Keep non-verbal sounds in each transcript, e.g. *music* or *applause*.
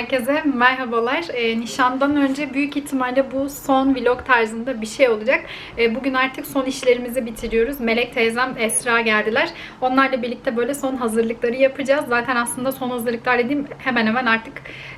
herkese merhabalar. Ee, nişandan önce büyük ihtimalle bu son vlog tarzında bir şey olacak. Ee, bugün artık son işlerimizi bitiriyoruz. Melek teyzem, Esra geldiler. Onlarla birlikte böyle son hazırlıkları yapacağız. Zaten aslında son hazırlıklar dediğim hemen hemen artık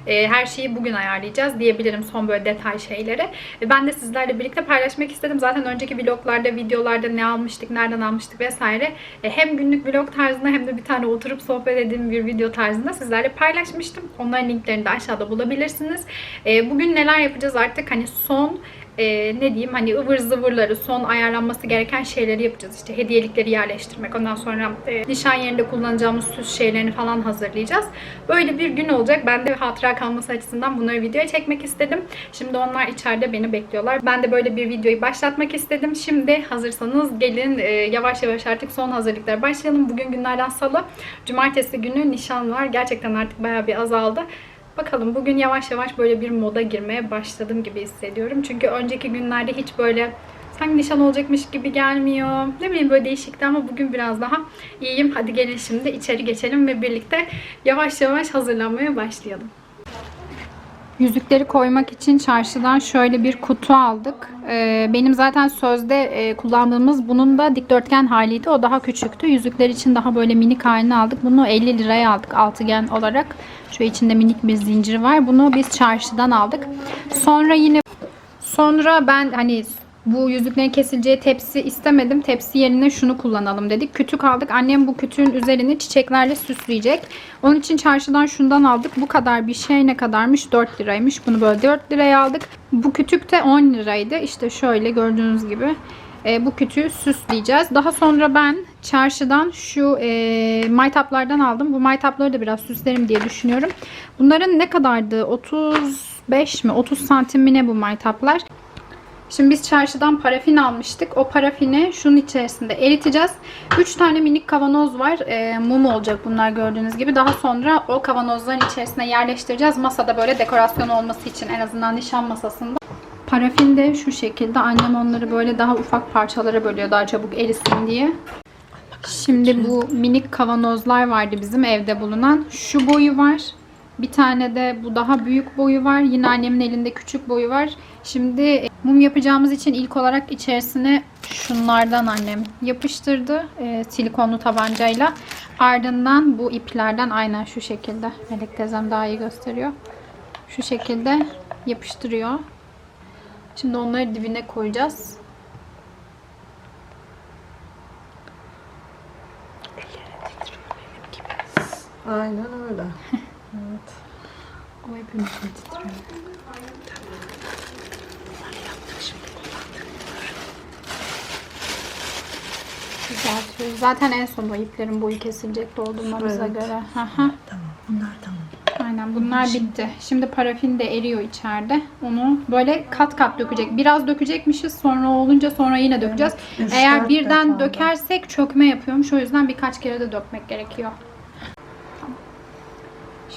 e, her şeyi bugün ayarlayacağız diyebilirim son böyle detay şeyleri. E, ben de sizlerle birlikte paylaşmak istedim. Zaten önceki vloglarda, videolarda ne almıştık, nereden almıştık vesaire. E, hem günlük vlog tarzında hem de bir tane oturup sohbet ettiğim bir video tarzında sizlerle paylaşmıştım. Onların linklerini de aşağıda bulabilirsiniz. E, bugün neler yapacağız artık hani son e, ne diyeyim hani ıvır zıvırları, son ayarlanması gereken şeyleri yapacağız. İşte hediyelikleri yerleştirmek. Ondan sonra e, nişan yerinde kullanacağımız süs şeylerini falan hazırlayacağız. Böyle bir gün olacak. Ben de hatıra kalması açısından bunları videoya çekmek istedim. Şimdi onlar içeride beni bekliyorlar. Ben de böyle bir videoyu başlatmak istedim. Şimdi hazırsanız gelin e, yavaş yavaş artık son hazırlıklara başlayalım. Bugün günlerden salı. Cumartesi günü nişan var. Gerçekten artık bayağı bir azaldı. Bakalım bugün yavaş yavaş böyle bir moda girmeye başladım gibi hissediyorum. Çünkü önceki günlerde hiç böyle sanki nişan olacakmış gibi gelmiyor. Ne bileyim böyle değişikti ama bugün biraz daha iyiyim. Hadi gelin şimdi içeri geçelim ve birlikte yavaş yavaş hazırlanmaya başlayalım. Yüzükleri koymak için çarşıdan şöyle bir kutu aldık. Ee, benim zaten sözde e, kullandığımız bunun da dikdörtgen haliydi. O daha küçüktü. Yüzükler için daha böyle minik halini aldık. Bunu 50 liraya aldık altıgen olarak. Şu içinde minik bir zincir var. Bunu biz çarşıdan aldık. Sonra yine sonra ben hani bu yüzüklerin kesileceği tepsi istemedim. Tepsi yerine şunu kullanalım dedik. Kütük aldık. Annem bu kütüğün üzerini çiçeklerle süsleyecek. Onun için çarşıdan şundan aldık. Bu kadar bir şey ne kadarmış? 4 liraymış. Bunu böyle 4 liraya aldık. Bu kütük de 10 liraydı. İşte şöyle gördüğünüz gibi e, bu kütüğü süsleyeceğiz. Daha sonra ben çarşıdan şu e, maytaplardan aldım. Bu maytapları da biraz süslerim diye düşünüyorum. Bunların ne kadardı? 35 mi? 30 santim mi ne bu maytaplar? Şimdi biz çarşıdan parafin almıştık. O parafini şunun içerisinde eriteceğiz. 3 tane minik kavanoz var. E, mum olacak bunlar gördüğünüz gibi. Daha sonra o kavanozların içerisine yerleştireceğiz. Masada böyle dekorasyon olması için en azından nişan masasında. Parafin de şu şekilde. Annem onları böyle daha ufak parçalara bölüyor daha çabuk erisin diye. Şimdi bu minik kavanozlar vardı bizim evde bulunan. Şu boyu var. Bir tane de bu daha büyük boyu var. Yine annemin elinde küçük boyu var. Şimdi e, mum yapacağımız için ilk olarak içerisine şunlardan annem yapıştırdı. E, silikonlu tabancayla. Ardından bu iplerden aynen şu şekilde. Melek teyzem daha iyi gösteriyor. Şu şekilde yapıştırıyor. Şimdi onları dibine koyacağız. Aynen öyle. *laughs* O hepimizin titriyor. Düzeltiyoruz. Zaten en son o iplerin boyu kesilecek doldurmamıza Evet. göre. Aha. Tamam. Bunlar tamam. Aynen bunlar bitti. Şimdi parafin de eriyor içeride. Onu böyle kat kat dökecek. Biraz dökecekmişiz. Sonra olunca sonra yine dökeceğiz. Üç, Eğer birden dökersek çökme yapıyormuş. O yüzden birkaç kere de dökmek gerekiyor.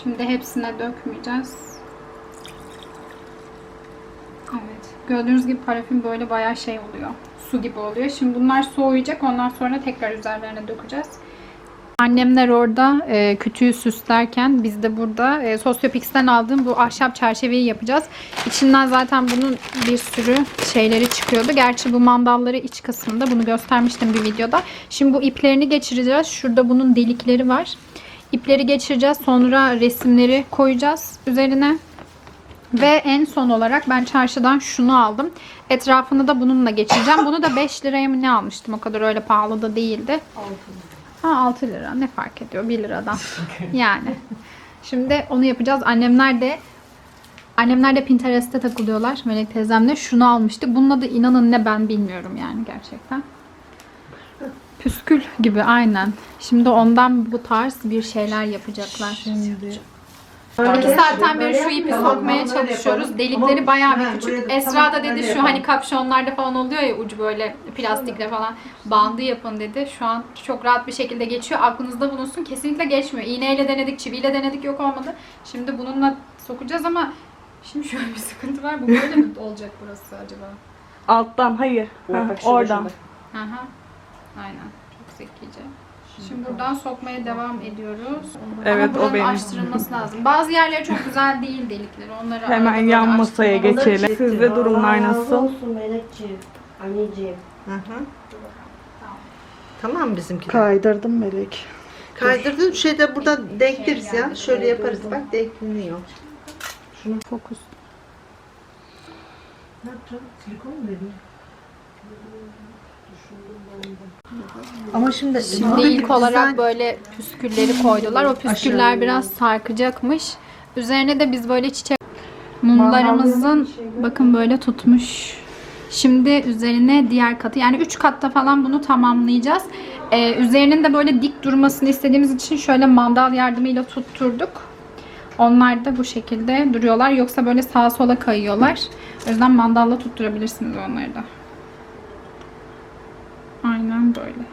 Şimdi hepsine dökmeyeceğiz. Evet. Gördüğünüz gibi parafin böyle bayağı şey oluyor. Su gibi oluyor. Şimdi bunlar soğuyacak. Ondan sonra tekrar üzerlerine dökeceğiz. Annemler orada e, kütüğü süslerken biz de burada e, Sosyopix'ten aldığım bu ahşap çerçeveyi yapacağız. İçinden zaten bunun bir sürü şeyleri çıkıyordu. Gerçi bu mandalları iç kısmında bunu göstermiştim bir videoda. Şimdi bu iplerini geçireceğiz. Şurada bunun delikleri var. İpleri geçireceğiz. Sonra resimleri koyacağız üzerine. Ve en son olarak ben çarşıdan şunu aldım. Etrafını da bununla geçireceğim. Bunu da 5 liraya mı ne almıştım? O kadar öyle pahalı da değildi. Ha 6 lira ne fark ediyor 1 liradan. *laughs* Yani. Şimdi onu yapacağız. Annemler de Annemler de Pinterest'te takılıyorlar. Melek teyzemle şunu almıştık. Bununla da inanın ne ben bilmiyorum yani gerçekten. Püskül gibi aynen. Şimdi ondan bu tarz bir şeyler yapacaklar. Şimdi. İki saatten beri şu ipi sokmaya çalışıyoruz. Delikleri bayağı bir küçük. Esra da dedi şu hani kapşonlarda falan oluyor ya ucu böyle plastikle falan bandı yapın dedi. Şu an çok rahat bir şekilde geçiyor. Aklınızda bulunsun. Kesinlikle geçmiyor. İğneyle denedik, çiviyle denedik yok olmadı. Şimdi bununla sokacağız ama şimdi şöyle bir sıkıntı var. Bu böyle mi olacak burası acaba? Alttan hayır. Ha, oradan. Aha. Aynen. Çok zekice. Şimdi buradan sokmaya devam ediyoruz. Evet, Ama o benim. açtırılması lazım. Bazı yerleri çok güzel değil delikleri. Onları Hemen arada böyle yan masaya açtırmamız- geçelim. Sizde durumlar Allah razı nasıl? olsun Melekciğim. Anneciğim. Hı hı. Tamam bizimki. Kaydırdım Melek. Kaydırdığın şeyde burada denkleriz ya. Şöyle yaparız bak denkleniyor. Fokus. Ne yapacağım? Silikon mu vereyim? Ama şimdi, Şimdi ilk olarak böyle püskülleri koydular. O püsküller Aşağı. biraz sarkacakmış. Üzerine de biz böyle çiçek mumlarımızın bakın böyle tutmuş. Şimdi üzerine diğer katı yani 3 katta falan bunu tamamlayacağız. Ee, üzerinin de böyle dik durmasını istediğimiz için şöyle mandal yardımıyla tutturduk. Onlar da bu şekilde duruyorlar. Yoksa böyle sağa sola kayıyorlar. O yüzden mandalla tutturabilirsiniz onları da. Aynen böyle.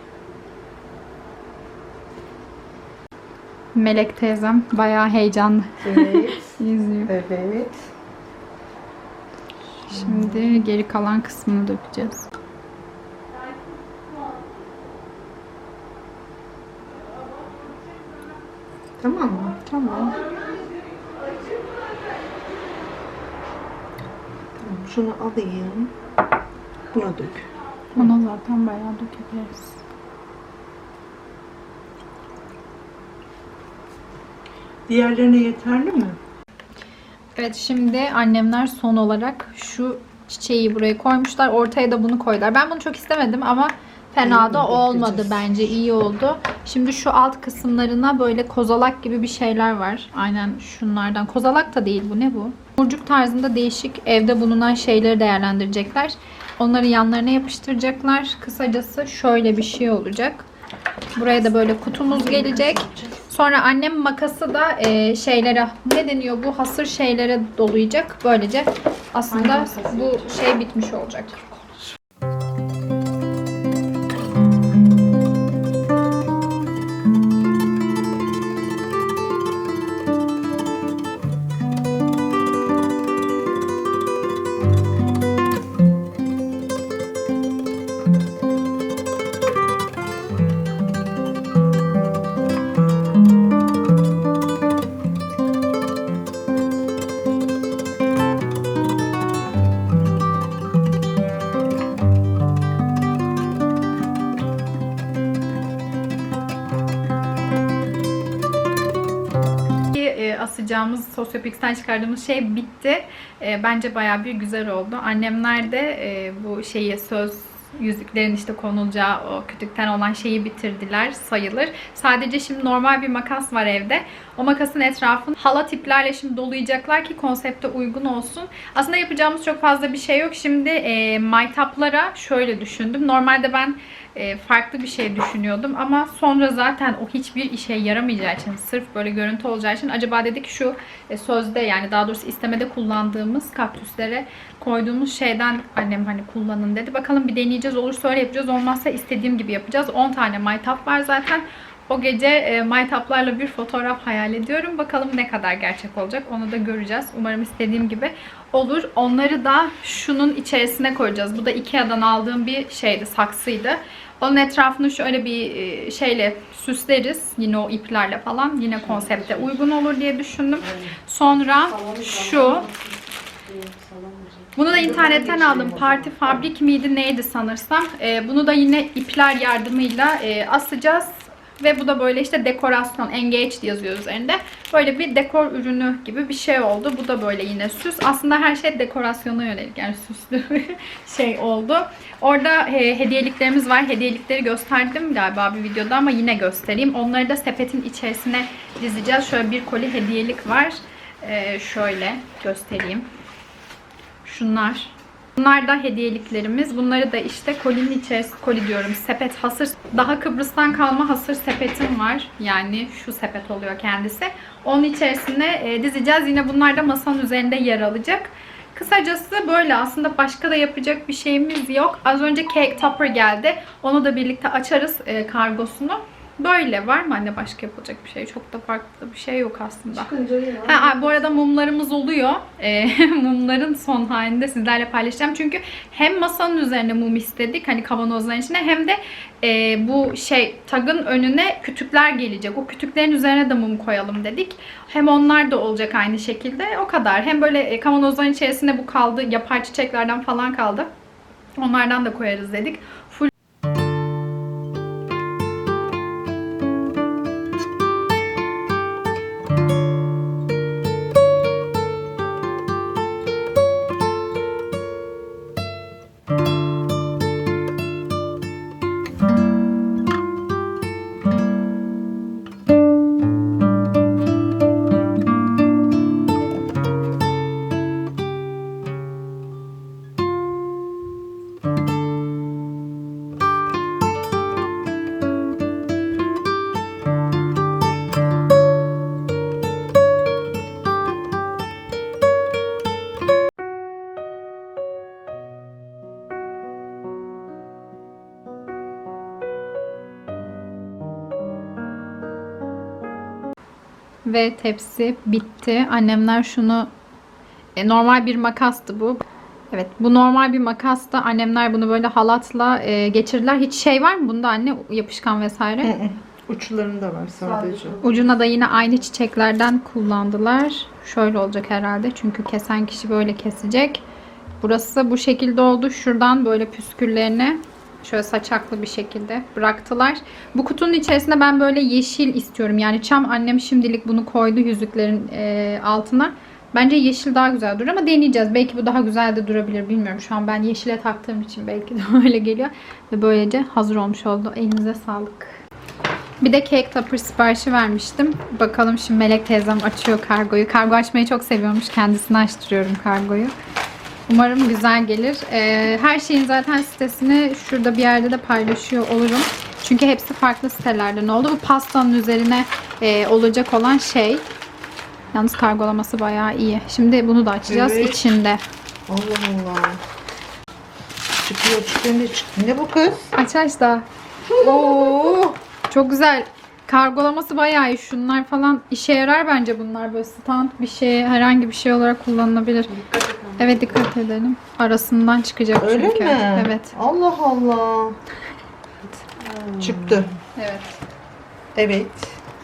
Melek teyzem bayağı heyecanlı Evet. *laughs* izliyor. evet. Şimdi geri kalan kısmını dökeceğiz. Tamam mı? Tamam. Tamam. Şunu alayım. Buna dök. Ona zaten bayağı dökebiliriz. diğerlerine yeterli mi? Evet şimdi annemler son olarak şu çiçeği buraya koymuşlar. Ortaya da bunu koydular. Ben bunu çok istemedim ama fena da olmadı bence. iyi oldu. Şimdi şu alt kısımlarına böyle kozalak gibi bir şeyler var. Aynen şunlardan. Kozalak da değil bu. Ne bu? Burcuk tarzında değişik evde bulunan şeyleri değerlendirecekler. Onları yanlarına yapıştıracaklar. Kısacası şöyle bir şey olacak. Buraya da böyle kutumuz gelecek. Sonra annem makası da e, şeylere ne deniyor bu hasır şeylere dolayacak. Böylece aslında bu şey bitmiş olacak. Sosyopix'ten çıkardığımız şey bitti. E, bence bayağı bir güzel oldu. Annemler de e, bu şeyi söz yüzüklerin işte konulacağı o kütükten olan şeyi bitirdiler sayılır. Sadece şimdi normal bir makas var evde. O makasın etrafını halat iplerle şimdi dolayacaklar ki konsepte uygun olsun. Aslında yapacağımız çok fazla bir şey yok. Şimdi e, maytaplara şöyle düşündüm. Normalde ben e, farklı bir şey düşünüyordum ama sonra zaten o hiçbir işe yaramayacağı için sırf böyle görüntü olacağı için acaba dedik şu e, sözde yani daha doğrusu istemede kullandığımız kaktüslere koyduğumuz şeyden annem hani kullanın dedi. Bakalım bir deneyeceğiz. Olursa öyle yapacağız. Olmazsa istediğim gibi yapacağız. 10 tane maytap var zaten. O gece e, maytaplarla bir fotoğraf hayal ediyorum. Bakalım ne kadar gerçek olacak. Onu da göreceğiz. Umarım istediğim gibi olur. Onları da şunun içerisine koyacağız. Bu da Ikea'dan aldığım bir şeydi, saksıydı. Onun etrafını şöyle bir e, şeyle süsleriz. Yine o iplerle falan. Yine konsepte uygun olur diye düşündüm. Sonra şu bunu da internetten aldım. Parti Fabrik miydi neydi sanırsam. Ee, bunu da yine ipler yardımıyla e, asacağız. Ve bu da böyle işte dekorasyon, engaged yazıyor üzerinde. Böyle bir dekor ürünü gibi bir şey oldu. Bu da böyle yine süs. Aslında her şey dekorasyona yönelik yani süslü *laughs* şey oldu. Orada e, hediyeliklerimiz var. Hediyelikleri gösterdim galiba bir videoda ama yine göstereyim. Onları da sepetin içerisine dizeceğiz. Şöyle bir koli hediyelik var. Ee, şöyle göstereyim. Şunlar. Bunlar da hediyeliklerimiz. Bunları da işte kolinin içerisinde, koli diyorum sepet hasır. Daha Kıbrıs'tan kalma hasır sepetim var. Yani şu sepet oluyor kendisi. Onun içerisine e, dizeceğiz. Yine bunlar da masanın üzerinde yer alacak. Kısacası böyle aslında başka da yapacak bir şeyimiz yok. Az önce cake topper geldi. Onu da birlikte açarız e, kargosunu. Böyle var mı anne başka yapılacak bir şey? Çok da farklı bir şey yok aslında. Ha, bu arada mumlarımız oluyor. Ee, *laughs* mumların son halinde sizlerle paylaşacağım. Çünkü hem masanın üzerine mum istedik hani kavanozların içine hem de e, bu şey tagın önüne kütükler gelecek. O kütüklerin üzerine de mum koyalım dedik. Hem onlar da olacak aynı şekilde. O kadar. Hem böyle e, kavanozların içerisinde bu kaldı. Yapay çiçeklerden falan kaldı. Onlardan da koyarız dedik. Full ve tepsi bitti. Annemler şunu e, normal bir makastı bu. Evet bu normal bir makastı. Annemler bunu böyle halatla e, geçirdiler. Hiç şey var mı bunda anne yapışkan vesaire? Hı hı. Uçlarında var sadece. Ucuna da yine aynı çiçeklerden kullandılar. Şöyle olacak herhalde. Çünkü kesen kişi böyle kesecek. Burası bu şekilde oldu. Şuradan böyle püsküllerini şöyle saçaklı bir şekilde bıraktılar. Bu kutunun içerisinde ben böyle yeşil istiyorum. Yani çam annem şimdilik bunu koydu yüzüklerin e, altına. Bence yeşil daha güzel durur ama deneyeceğiz. Belki bu daha güzel de durabilir bilmiyorum. Şu an ben yeşile taktığım için belki de *laughs* öyle geliyor. Ve böylece hazır olmuş oldu. Elinize sağlık. Bir de cake topper siparişi vermiştim. Bakalım şimdi Melek teyzem açıyor kargoyu. Kargo açmayı çok seviyormuş. Kendisine açtırıyorum kargoyu. Umarım güzel gelir. Ee, her şeyin zaten sitesini şurada bir yerde de paylaşıyor olurum. Çünkü hepsi farklı sitelerden oldu. Bu pastanın üzerine e, olacak olan şey. Yalnız kargolaması bayağı iyi. Şimdi bunu da açacağız Evet. içinde. Allah Allah. Çıkıyor çıkıyor ne çıktı? Ne bu kız? Aç aç da. Oo, çok güzel. Kargolaması bayağı iyi. Şunlar falan işe yarar bence bunlar böyle stand bir şey, herhangi bir şey olarak kullanılabilir. Evet dikkat edelim. Arasından çıkacak Öyle çünkü. mi? Evet. Allah Allah. Çıktı. Evet. Evet.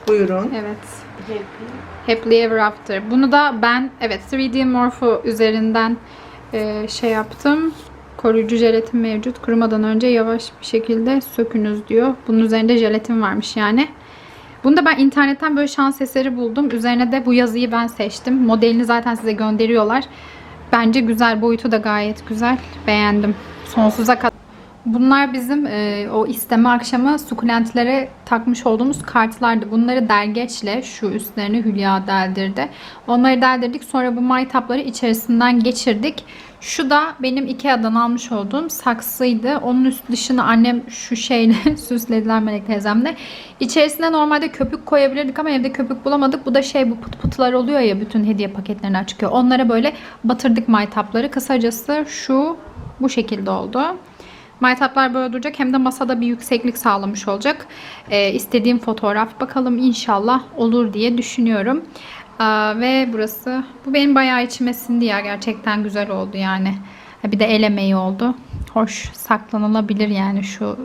Buyurun. Evet. Happily Ever After. Bunu da ben evet 3D Morpho üzerinden e, şey yaptım. Koruyucu jelatin mevcut. Kurumadan önce yavaş bir şekilde sökünüz diyor. Bunun üzerinde jelatin varmış yani. Bunu da ben internetten böyle şans eseri buldum. Üzerine de bu yazıyı ben seçtim. Modelini zaten size gönderiyorlar. Bence güzel. Boyutu da gayet güzel. Beğendim. Sonsuza kadar. Bunlar bizim e, o isteme akşamı sukulentlere takmış olduğumuz kartlardı. Bunları dergeçle şu üstlerine Hülya deldirdi. Onları deldirdik. Sonra bu maytapları içerisinden geçirdik. Şu da benim Ikea'dan almış olduğum saksıydı. Onun üst dışını annem şu şeyle *laughs* süslediler Melek teyzemle. İçerisine normalde köpük koyabilirdik ama evde köpük bulamadık. Bu da şey bu pıt pıtlar oluyor ya bütün hediye paketlerinden çıkıyor. Onlara böyle batırdık maytapları. Kısacası şu bu şekilde oldu. Maytaplar böyle duracak hem de masada bir yükseklik sağlamış olacak. Ee, istediğim fotoğraf bakalım inşallah olur diye düşünüyorum. Aa, ve burası bu benim bayağı içime sindi ya gerçekten güzel oldu yani. Bir de el emeği oldu. Hoş saklanılabilir yani şu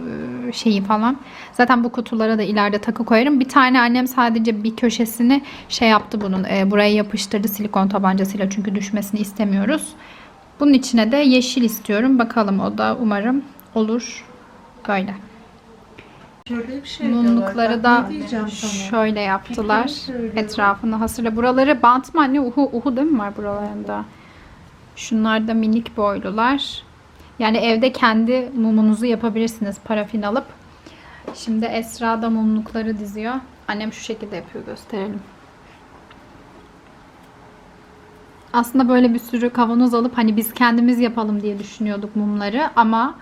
e, şeyi falan. Zaten bu kutulara da ileride takı koyarım. Bir tane annem sadece bir köşesini şey yaptı bunun. e, buraya yapıştırdı silikon tabancasıyla çünkü düşmesini istemiyoruz. Bunun içine de yeşil istiyorum. Bakalım o da umarım olur. Böyle. Şöyle bir şey Mumlukları da şöyle yaptılar. Etrafını hasırla. Buraları bant mı anne? Uhu, uhu değil mi var buralarında? Şunlar da minik boylular. Yani evde kendi mumunuzu yapabilirsiniz parafin alıp. Şimdi Esra da mumlukları diziyor. Annem şu şekilde yapıyor gösterelim. Aslında böyle bir sürü kavanoz alıp hani biz kendimiz yapalım diye düşünüyorduk mumları ama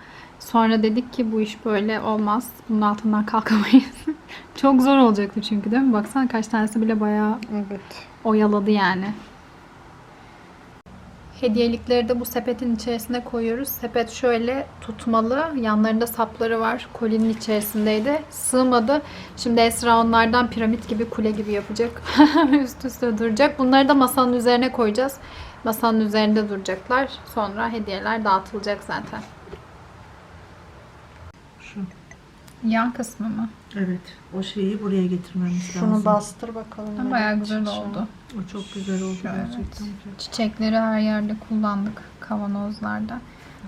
sonra dedik ki bu iş böyle olmaz. Bunun altından kalkamayız. *laughs* Çok zor olacaktı çünkü değil mi? Baksana kaç tanesi bile bayağı Evet. oyaladı yani. Hediyelikleri de bu sepetin içerisine koyuyoruz. Sepet şöyle tutmalı. Yanlarında sapları var. Kolinin içerisindeydi. Sığmadı. Şimdi Esra onlardan piramit gibi kule gibi yapacak. *laughs* Üst üste duracak. Bunları da masanın üzerine koyacağız. Masanın üzerinde duracaklar. Sonra hediyeler dağıtılacak zaten. Şu. Yan kısmı mı? Evet. O şeyi buraya getirmemiz Şunu lazım. bastır bakalım. Ha, Bayağı güzel çıkacak. oldu. O çok güzel oldu Şöyle. gerçekten. Çiçekleri her yerde kullandık kavanozlarda.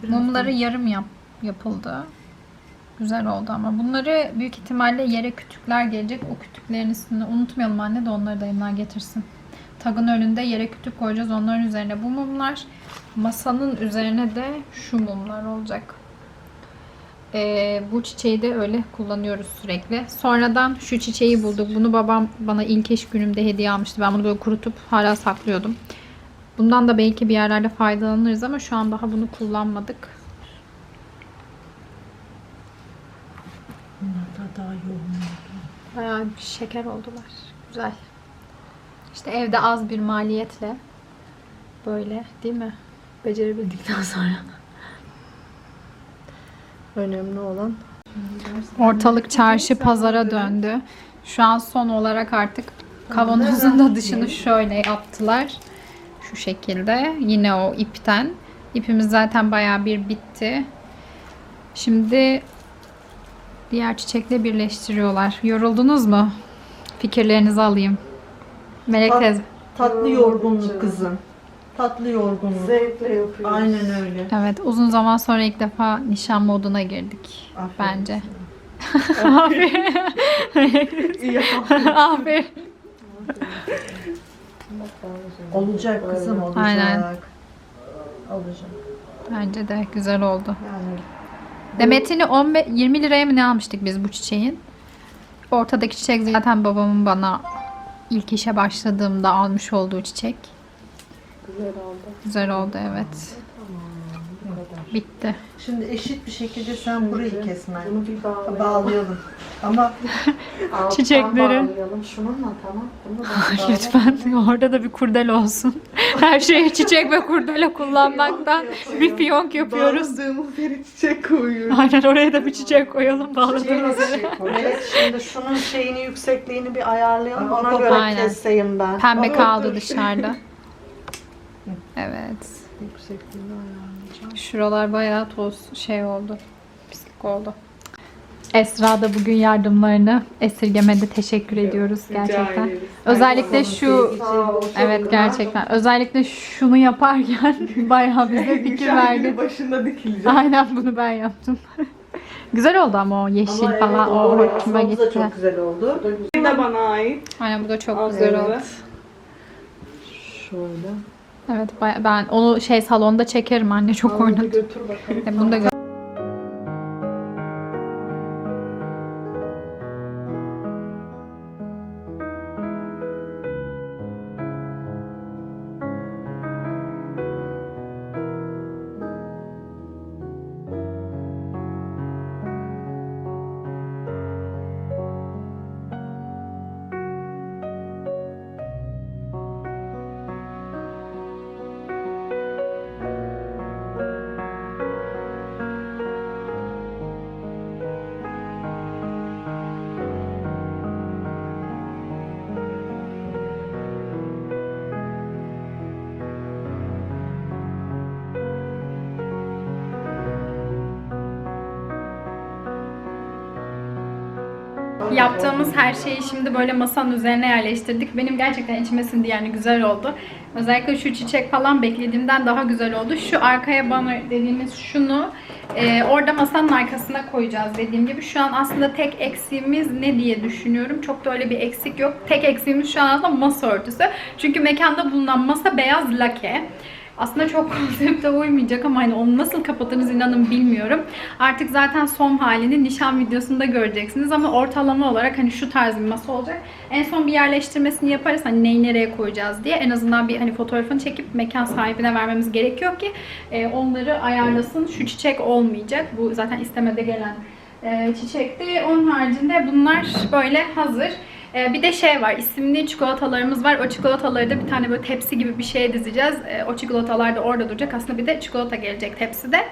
Biraz Mumları da- yarım yap, yapıldı. Güzel oldu ama bunları büyük ihtimalle yere kütükler gelecek. O kütüklerin üstüne unutmayalım anne de onları dayımlar getirsin. Tagın önünde yere kütük koyacağız. Onların üzerine bu mumlar. Masanın üzerine de şu mumlar olacak. Ee, bu çiçeği de öyle kullanıyoruz sürekli. Sonradan şu çiçeği bulduk. Bunu babam bana ilk iş günümde hediye almıştı. Ben bunu böyle kurutup hala saklıyordum. Bundan da belki bir yerlerde faydalanırız ama şu an daha bunu kullanmadık. Bunlar da daha yoğun oldu. Bayağı bir şeker oldular. Güzel. İşte evde az bir maliyetle böyle değil mi? Becerebildikten *laughs* sonra. Önemli olan. Ortalık çarşı pazara döndü. Şu an son olarak artık kavanozun da dışını şöyle yaptılar. Şu şekilde. Yine o ipten. İpimiz zaten bayağı bir bitti. Şimdi diğer çiçekle birleştiriyorlar. Yoruldunuz mu? Fikirlerinizi alayım. Melek teyze. Tatlı yorgunluk kızım. Tatlı yorgunluk. Zevkle yapıyoruz. Aynen öyle. Evet uzun zaman sonra ilk defa nişan moduna girdik. Aferin Bence. Aferin. *laughs* İyi. Aferin. Olacak kızım olacak. Aynen. Olacak. Bence de güzel oldu. Yani Demetini 15 20 liraya mı ne almıştık biz bu çiçeğin? Ortadaki çiçek zaten babamın bana ilk işe başladığımda almış olduğu çiçek. Güzel oldu. Güzel oldu evet. Bitti. Şimdi eşit bir şekilde sen burayı kesmen. Bunu bir bağlayalım. Bağlayalım. Ama *laughs* Alttan Çiçekleri. Bağlayalım. Şununla tamam. Bunu da *laughs* bağlayalım. Lütfen orada da bir kurdele olsun. *laughs* Her şeye çiçek ve kurdele kullanmaktan bir fiyonk yapıyoruz. Bağladığımı beri çiçek koyuyorum. Aynen oraya da bir çiçek koyalım bağladığımız yere. Evet şimdi şunun şeyini yüksekliğini bir ayarlayalım. Ona göre Aynen. keseyim ben. Pembe Ama kaldı dışarıda. Evet. Yüksekliğini ayarlayacağım. Şuralar bayağı toz şey oldu. Pislik oldu. Esra da bugün yardımlarını esirgemede teşekkür ediyoruz gerçekten. Özellikle şu evet gerçekten özellikle şunu yaparken *laughs* bayağı bize fikir verdi. başında dikileceğim. Aynen bunu ben yaptım. *laughs* Güzel oldu ama o yeşil falan o hoşuma Bu da gitti. çok güzel oldu. Bu da bana ait. Aynen bu da çok güzel oldu. Şöyle. Evet ben onu şey salonda çekerim anne çok oynadı. götür bakalım. E, Bunu da gö- Yaptığımız her şeyi şimdi böyle masanın üzerine yerleştirdik. Benim gerçekten içime sindi yani güzel oldu. Özellikle şu çiçek falan beklediğimden daha güzel oldu. Şu arkaya banner dediğimiz şunu e, orada masanın arkasına koyacağız dediğim gibi. Şu an aslında tek eksiğimiz ne diye düşünüyorum. Çok da öyle bir eksik yok. Tek eksiğimiz şu an aslında masa örtüsü. Çünkü mekanda bulunan masa beyaz lake. Aslında çok *laughs* konsepte uymayacak ama hani onu nasıl kapatırız inanın bilmiyorum. Artık zaten son halini nişan videosunda göreceksiniz ama ortalama olarak hani şu tarz bir masa olacak. En son bir yerleştirmesini yaparız hani neyi nereye koyacağız diye. En azından bir hani fotoğrafını çekip mekan sahibine vermemiz gerekiyor ki e, onları ayarlasın. Şu çiçek olmayacak. Bu zaten istemede gelen e, çiçekti. Onun haricinde bunlar böyle hazır. Ee, bir de şey var, isimli çikolatalarımız var. O çikolataları da bir tane böyle tepsi gibi bir şeye dizeceğiz. Ee, o çikolatalar da orada duracak. Aslında bir de çikolata gelecek tepside.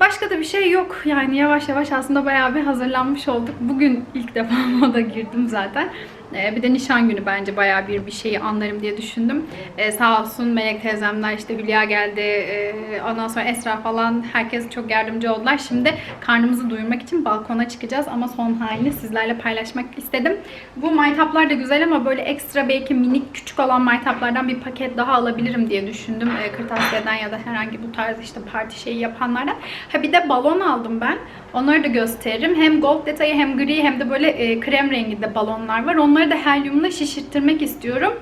Başka da bir şey yok. Yani yavaş yavaş aslında bayağı bir hazırlanmış olduk. Bugün ilk defa *laughs* moda girdim zaten. Ee, bir de nişan günü bence bayağı bir bir şeyi anlarım diye düşündüm. Ee, sağ olsun Melek teyzemler işte Hülya geldi. Ee, ondan sonra Esra falan herkes çok yardımcı oldular. Şimdi karnımızı doyurmak için balkona çıkacağız ama son halini sizlerle paylaşmak istedim. Bu maytaplar da güzel ama böyle ekstra belki minik küçük olan maytaplardan bir paket daha alabilirim diye düşündüm. Ee, kırtasiyeden ya da herhangi bu tarz işte parti şeyi yapanlardan. Ha bir de balon aldım ben. Onları da gösteririm. Hem gold detayı hem gri hem de böyle e, krem renginde balonlar var. Onları da helyumla şişirttirmek istiyorum.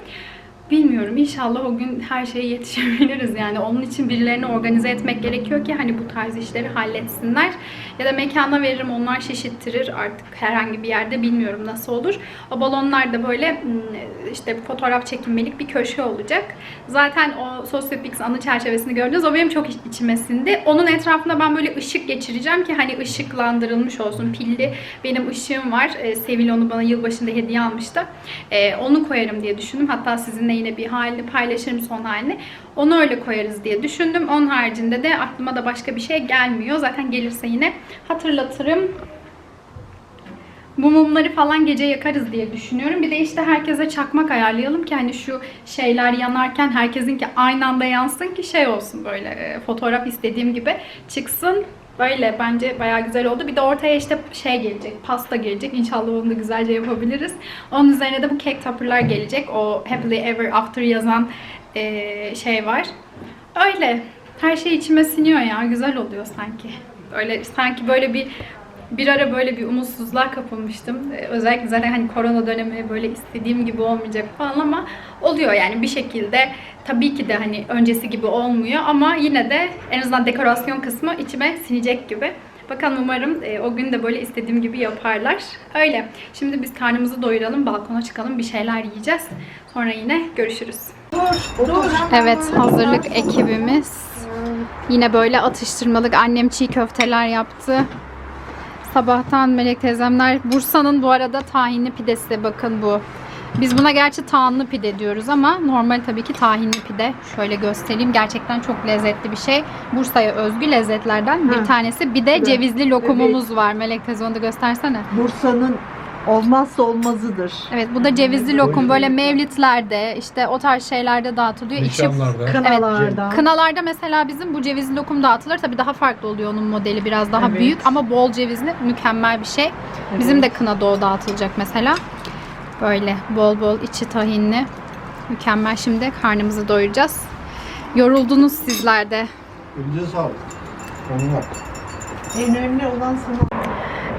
Bilmiyorum. İnşallah o gün her şeye yetişebiliriz. Yani onun için birilerini organize etmek gerekiyor ki hani bu tarz işleri halletsinler. Ya da mekana veririm onlar şişittirir artık herhangi bir yerde bilmiyorum nasıl olur. O balonlar da böyle hmm, işte fotoğraf çekinmelik bir köşe olacak. Zaten o Sosyopix anı çerçevesini gördünüz. O benim çok iç- içime sindi. Onun etrafına ben böyle ışık geçireceğim ki hani ışıklandırılmış olsun. Pilli benim ışığım var. Ee, Sevil onu bana yılbaşında hediye almıştı. Ee, onu koyarım diye düşündüm. Hatta sizinle yine bir halini paylaşırım son halini. Onu öyle koyarız diye düşündüm. Onun haricinde de aklıma da başka bir şey gelmiyor. Zaten gelirse yine hatırlatırım. Bu mumları falan gece yakarız diye düşünüyorum. Bir de işte herkese çakmak ayarlayalım ki hani şu şeyler yanarken herkesinki aynı anda yansın ki şey olsun böyle e, fotoğraf istediğim gibi çıksın. Böyle bence bayağı güzel oldu. Bir de ortaya işte şey gelecek, pasta gelecek. İnşallah onu da güzelce yapabiliriz. Onun üzerine de bu cake topper'lar gelecek. O Happily Ever After yazan e, şey var. Öyle. Her şey içime siniyor ya. Güzel oluyor sanki. Böyle sanki böyle bir bir ara böyle bir umutsuzluğa kapılmıştım. Ee, özellikle zaten hani korona dönemi böyle istediğim gibi olmayacak falan ama oluyor yani bir şekilde. Tabii ki de hani öncesi gibi olmuyor ama yine de en azından dekorasyon kısmı içime sinecek gibi. Bakalım umarım e, o gün de böyle istediğim gibi yaparlar. Öyle. Şimdi biz karnımızı doyuralım, balkona çıkalım, bir şeyler yiyeceğiz. Sonra yine görüşürüz. Evet, hazırlık ekibimiz. Yine böyle atıştırmalık annem çiğ köfteler yaptı. Sabahtan Melek teyzemler Bursa'nın bu arada tahinli pidesi bakın bu. Biz buna gerçi tahanlı pide diyoruz ama normal tabii ki tahinli pide. Şöyle göstereyim. Gerçekten çok lezzetli bir şey. Bursa'ya özgü lezzetlerden bir tanesi. Bir de cevizli lokumumuz var. Melek teyze onu da göstersene. Bursa'nın olmazsa olmazıdır. Evet bu da cevizli lokum. Böyle mevlitlerde işte o tarz şeylerde dağıtılıyor. İçi Nişanlarda. Kınalarda. Kınalarda mesela bizim bu cevizli lokum dağıtılır. Tabii daha farklı oluyor onun modeli biraz daha Evet. büyük ama bol cevizli mükemmel bir şey. Bizim de kınada o dağıtılacak mesela. Böyle bol bol içi tahinli. Mükemmel. Şimdi karnımızı doyuracağız. Yoruldunuz sizler de. Elinize sağlık. Onlar. En önemli olan sana.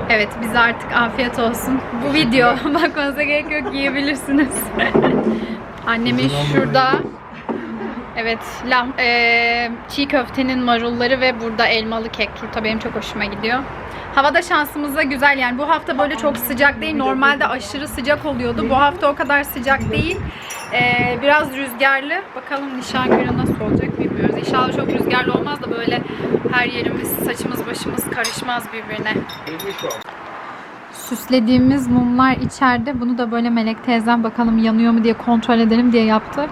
Evet bize artık afiyet olsun. Bu video *laughs* bakmanıza gerek yok yiyebilirsiniz. *laughs* Annemin şurada Evet, lam, eee, çiğ köftenin marulları ve burada elmalı kek turta benim çok hoşuma gidiyor. Havada şansımız da güzel yani bu hafta böyle çok sıcak değil. Normalde aşırı sıcak oluyordu. Bu hafta o kadar sıcak değil. Eee, biraz rüzgarlı. Bakalım nişan günü nasıl olacak bilmiyoruz. İnşallah çok rüzgarlı olmaz da böyle her yerimiz, saçımız, başımız karışmaz birbirine. Süslediğimiz mumlar içeride. Bunu da böyle Melek teyzem bakalım yanıyor mu diye kontrol edelim diye yaptı.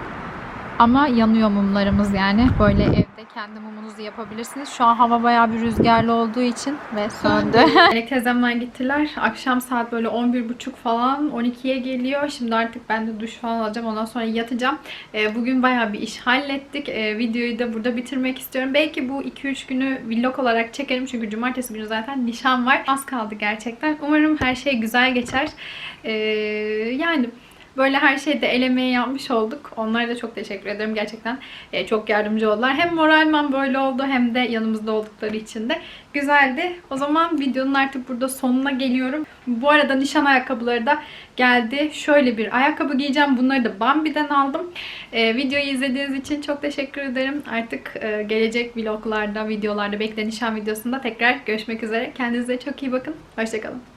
Ama yanıyor mumlarımız yani. Böyle evde kendi mumunuzu yapabilirsiniz. Şu an hava bayağı bir rüzgarlı olduğu için ve söndü. *laughs* Teyzemler gittiler. Akşam saat böyle 11.30 falan 12'ye geliyor. Şimdi artık ben de duş falan alacağım. Ondan sonra yatacağım. Ee, bugün bayağı bir iş hallettik. Ee, videoyu da burada bitirmek istiyorum. Belki bu 2-3 günü vlog olarak çekerim. Çünkü cumartesi günü zaten nişan var. Az kaldı gerçekten. Umarım her şey güzel geçer. Ee, yani Böyle her şeyde el emeği yapmış olduk. Onlara da çok teşekkür ederim. Gerçekten e, çok yardımcı oldular. Hem moralman böyle oldu hem de yanımızda oldukları için de güzeldi. O zaman videonun artık burada sonuna geliyorum. Bu arada nişan ayakkabıları da geldi. Şöyle bir ayakkabı giyeceğim. Bunları da Bambi'den aldım. E, videoyu izlediğiniz için çok teşekkür ederim. Artık e, gelecek vloglarda, videolarda, bekle nişan videosunda tekrar görüşmek üzere. Kendinize çok iyi bakın. Hoşçakalın.